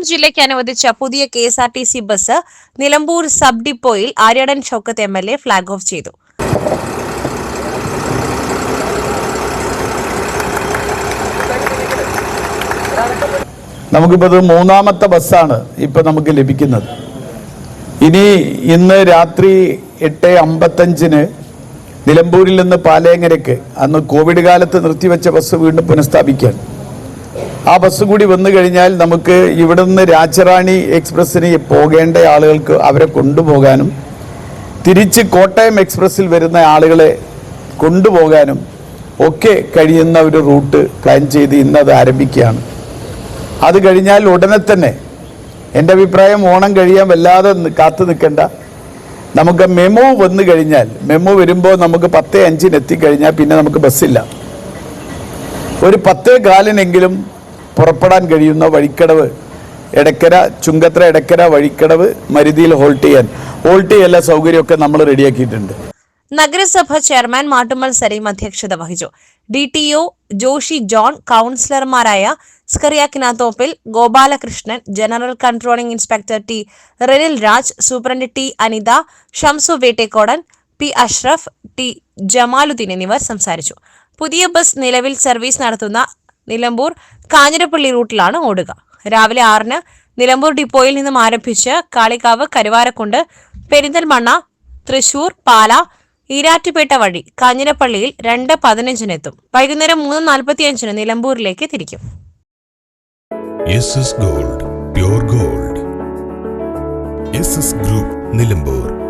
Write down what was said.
മലപ്പുറം ജില്ലയ്ക്ക് അനുവദിച്ച പുതിയ K S R T C bus Nilambur sub ഡിപ്പോയിൽ Aryadan Shoukath M L A flag off ചെയ്തു. നമുക്കിപ്പോൾ ഇത് മൂന്നാമത്തെ ബസ്സാണ് ഇപ്പൊ നമുക്ക് ലഭിക്കുന്നത്. ഇനി ഇന്ന് രാത്രി എട്ട് അമ്പത്തഞ്ചിന് നിലമ്പൂരിൽ നിന്ന് പാലേങ്ങരയ്ക്ക് അന്ന് കോവിഡ് കാലത്ത് നിർത്തിവെച്ച ബസ് വീണ്ടും പുനഃസ്ഥാപിക്കുകയാണ് ആ ബസ് കൂടി വന്നു കഴിഞ്ഞാൽ നമുക്ക് ഇവിടുന്ന് രാജറാണി എക്സ്പ്രസ്സിന് പോകേണ്ട ആളുകൾക്ക് അവരെ കൊണ്ടുപോകാനും തിരിച്ച് കോട്ടയം എക്സ്പ്രസ്സിൽ വരുന്ന ആളുകളെ കൊണ്ടുപോകാനും ഒക്കെ കഴിയുന്ന ഒരു റൂട്ട് പ്ലാൻ ചെയ്ത് ഇന്ന് അത് ആരംഭിക്കുകയാണ്. അത് കഴിഞ്ഞാൽ ഉടനെ തന്നെ എന്റെ അഭിപ്രായം ഓണം കഴിയാൻ വല്ലാതെ കാത്തു നിൽക്കേണ്ട. നമുക്ക് മെമോ വന്നു കഴിഞ്ഞാൽ മെമോ വരുമ്പോൾ നമുക്ക് പത്തേ അഞ്ചിന് എത്തിക്കഴിഞ്ഞാൽ പിന്നെ നമുക്ക് ബസ്സില്ല ഒരു പത്തേ കാലിനെങ്കിലും പുറപ്പെടാൻ കഴിയുന്ന വഴിക്കടവ്. എടക്കര ചുങ്കത്ര എടക്കര വഴിക്കടവ് മരുതിയിൽ ഹോൾട്ട് ചെയ്യാൻ. ഹോൾട്ട് എല്ലാ സൗകര്യമൊക്കെ നമ്മൾ റെഡിയാക്കിയിട്ടുണ്ട്. നഗരസഭ ചെയർമാൻ മാട്ടുമ്മൽ സലീം അധ്യക്ഷത വഹിച്ചു. D T O Joshi John കൌൺസിലർമാരായ സ്കറിയാക്കിനാത്തോപ്പിൽ Gopalakrishnan general controlling inspector T Renil Raj superintendent T Anitha Shamsu Vettekkodan P Ashraf T Jamaludheen എന്നിവർ സംസാരിച്ചു. പുതിയ ബസ് നിലവിൽ സർവീസ് നടത്തുന്ന നിലമ്പൂർ കാഞ്ഞിരപ്പള്ളി റൂട്ടിലാണ് ഓടുക. രാവിലെ ആറിന് നിലമ്പൂർ ഡിപ്പോയിൽ നിന്നും ആരംഭിച്ച് കാളികാവ് കരുവാരക്കുണ്ട് പെരിന്തൽമണ്ണ തൃശൂർ പാല ഈരാറ്റുപേട്ട വഴി കാഞ്ഞിരപ്പള്ളിയിൽ രണ്ട് പതിനഞ്ചിന് എത്തും വൈകുന്നേരം മൂന്ന് നാൽപ്പത്തിയഞ്ചിന് നിലമ്പൂരിലേക്ക് തിരിക്കും. Gold gold. ഗ്രൂപ്പ് നിലമ്പൂർ.